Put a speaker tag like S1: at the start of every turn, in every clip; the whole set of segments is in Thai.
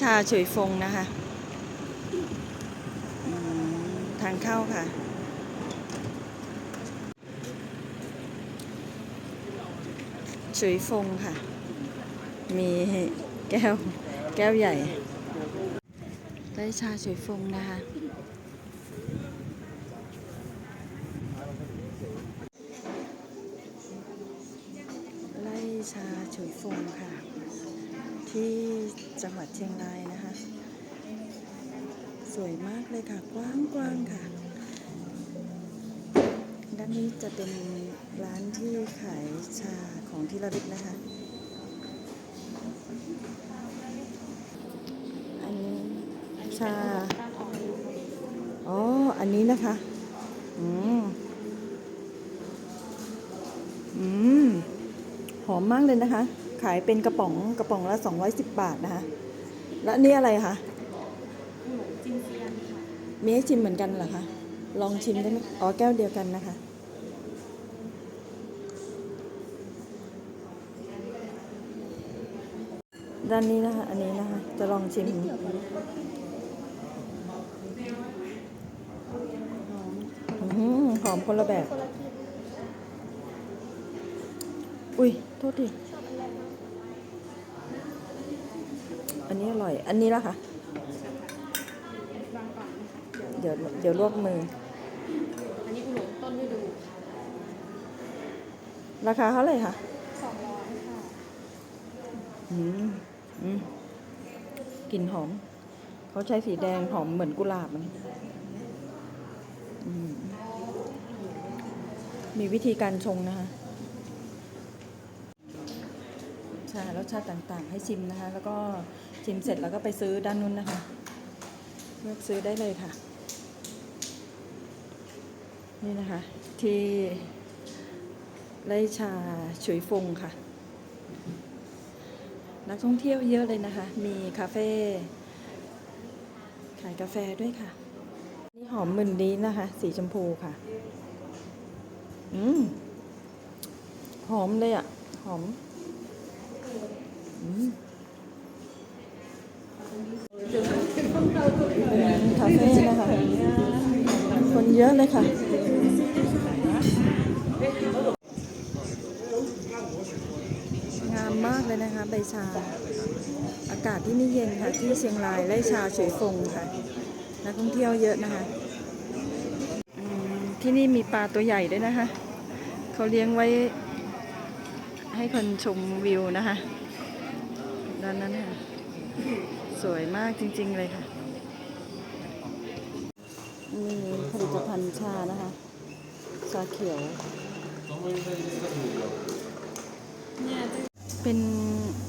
S1: ชาเฉยฟงนะคะทางเข้าค่ะ เฉยฟงค่ะ มีแก้ว แก้วใหญ่ ได้ชาเฉยฟงนะคะไล่ชาเฉยฟงค่ะ ที่จังหวัดเชียงรายนะคะ สวยมากเลยค่ะ กว้างกว้างๆค่ะ ด้านนี้จะเป็นร้านที่ขายชาของที่ระลึกนะคะ อันนี้ชา อ๋อ อันนี้นะคะ อืม อืม หอมมากเลยนะคะ ขายเป็นกระป๋องกระป๋องละ 210 บาทนะคะ แล้วนี่อะไรคะ
S2: จินเซียนค่ะ
S1: มีให้ชิมเหมือนกันเหรอคะ ลองชิมได้ไหมอ๋อแก้วเดียวกันนะคะ ด้านนี้นะคะ อันนี้นะคะ จะลองชิมอื้อหือมคนละแบบ อุ้ย โทษที
S2: ชอบอันแรกมาก
S1: อั นี้อร่อย อันนี้ละคะ่ะ เดี๋ยวเดี๋ยวลวกมือ
S2: อันนี้อุหลงต้นฤดู
S1: ราคาเท่าไหร่คะ
S2: สองร้อยค่ะ
S1: อืม อืมกลิ่นหอม เขาใช้สีแดงหอมเหมือนกุหลาบมันมีวิธีการชงนะคะ ชารสชาติต่างๆ ให้ชิมนะคะ แล้วก็ชิมเสร็จแล้วก็ไปซื้อด้านนู้นนะคะเลือกซื้อได้เลยค่ะ นี่นะคะ ที่ไร่ชาฉุยฟงค่ะ นักท่องเที่ยวเยอะเลยนะคะ มีคาเฟ่ขายกาแฟด้วยค่ะ นี่หอมหมื่นดีนะคะ สีชมพูค่ะ อืมหอมเลยอะ่ะ หอม คาเฟ่นะคะคนเยอะเลยค่ะงามมากเลยนะคะใบชา อากาศที่นี่เย็นค่ะ ที่เชียงรายไร่ชาเฉยฟงค่ะนักท่องเที่ยวเยอะนะคะที่นี่มีปลาตัวใหญ่ด้วยนะคะ เขาเลี้ยงไว้ให้คนชมวิวนะคะ ด้านนั้นค่ะ สวยมากจริง ๆ เลยค่ะ มีผลิตภัณฑ์ชานะคะ ชาเขียว เป็น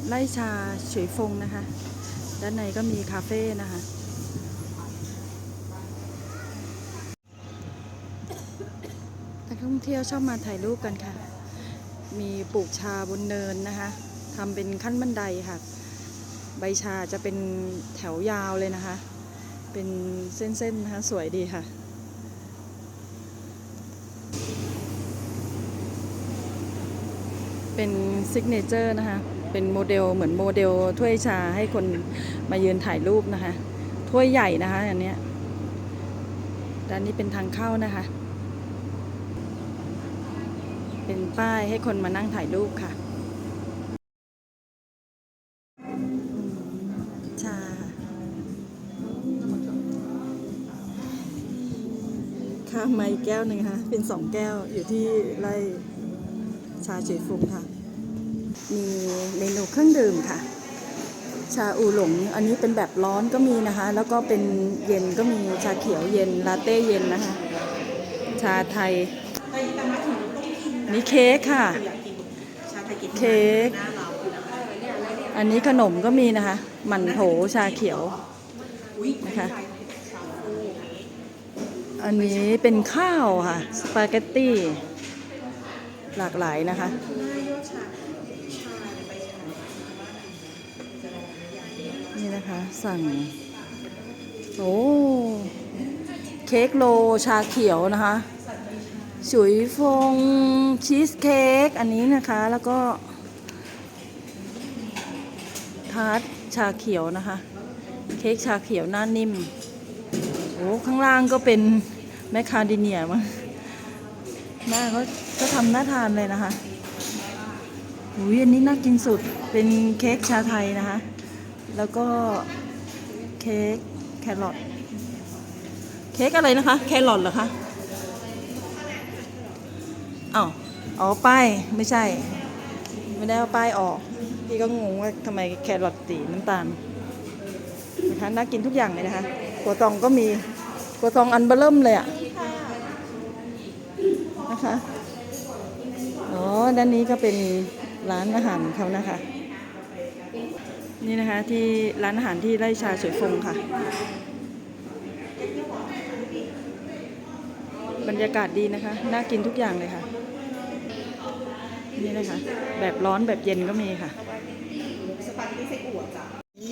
S1: ไร่ชาเฉยฟงนะคะ ด้านในก็มีคาเฟ่นะคะนักท่องเที่ยวชอบมาถ่ายรูปกันค่ะ มีปลูกชาบนเนินนะคะทำเป็นขั้นบันไดค่ะ ใบชาจะเป็นแถวยาวเลยนะคะ เป็นเส้นๆนะคะสวยดีค่ะ เป็นซิกเนเจอร์นะคะ เป็นโมเดลเหมือนโมเดลถ้วยชาให้คนมายืนถ่ายรูปนะคะ ถ้วยใหญ่นะคะอันเนี้ยด้านนี้เป็นทางเข้านะคะ เป็นป้ายให้คนมานั่งถ่ายรูปค่ะ ข้ามมาอีกแก้วหนึ่งค่ะ เป็นสองแก้วอยู่ที่ไร่ชาเฉยฟงค่ะ มีเมนูเครื่องดื่มค่ะ ชาอูหลง อันนี้เป็นแบบร้อนก็มีนะคะ แล้วก็เป็นเย็นก็มีชาเขียวเย็นลาเต้เย็นนะคะ ชาไทย นี่เค้กค่ะ เค้กอันนี้ขนมก็มีนะคะ มันโถชาเขียวนะคะ อันนี้เป็นข้าวค่ะ สปาเกตตี้ หลากหลายนะคะ นี่นะคะ สั่ง โอ้เค้กโลชาเขียวนะคะฉุยฟงชีสเค้กอันนี้นะคะ แล้วก็ทาร์ตชาเขียวนะคะ เค้กชาเขียวหน้านิ่ม โอ้ ข้างล่างก็เป็น แมคคาเดเนียมั้งหน้าเขาก็ทำน่าทานเลยนะคะอุ้ยอันนี้น่ากินสุดเป็นเค้กชาไทยนะคะ แล้วก็เค้กแครอทเค้กอะไรนะคะ แครอทเหรอคะอ้าวอ๋อป้ายไม่ใช่ ไม่ได้เอาป้ายออก พี่ก็งงว่าทำไมแครอทสีน้ำตาลนะคะน่ากินทุกอย่างเลยนะคะกัวตองก็มีกัวตองอันเบอร์เริ่มเลยอะ นะคะ อ๋อ ด้านนี้ก็เป็นร้านอาหารเขานะคะ นี่นะคะที่ร้านอาหารที่ไร่ชาสวยฟงค่ะ บรรยากาศดีนะคะ น่ากินทุกอย่างเลยค่ะ นี่นะคะ แบบร้อนแบบเย็นก็มีค่ะ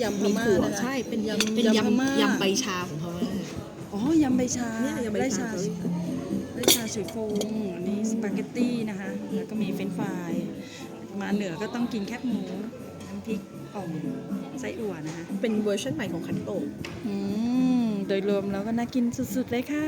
S1: ยำพ
S3: มี
S1: ม่า
S3: ถั่ว
S1: นะคะ
S3: ใช่ เป็น
S1: ยำ
S3: เป็น
S1: ยำพม่ายำ
S3: ยำใบชาของเขาอะ
S1: อ๋อยำใบชา
S3: เนี่ยยำใบ
S1: ไร่
S3: ชา
S1: ไร่ชาสวยฟงอันนี้สปาเกตตี้นะคะ แล้วก็มีเฟรนช์ฟราย มาเหนือก็ต้องกินแคบหมูน้ำพริกอ่อมไส้อั่วนะคะ
S3: เป็นเวอร์ชันใหม่ของคันโตะ
S1: อืม โดยรวมแล้วก็น่ากินสุดๆเลยค่ะ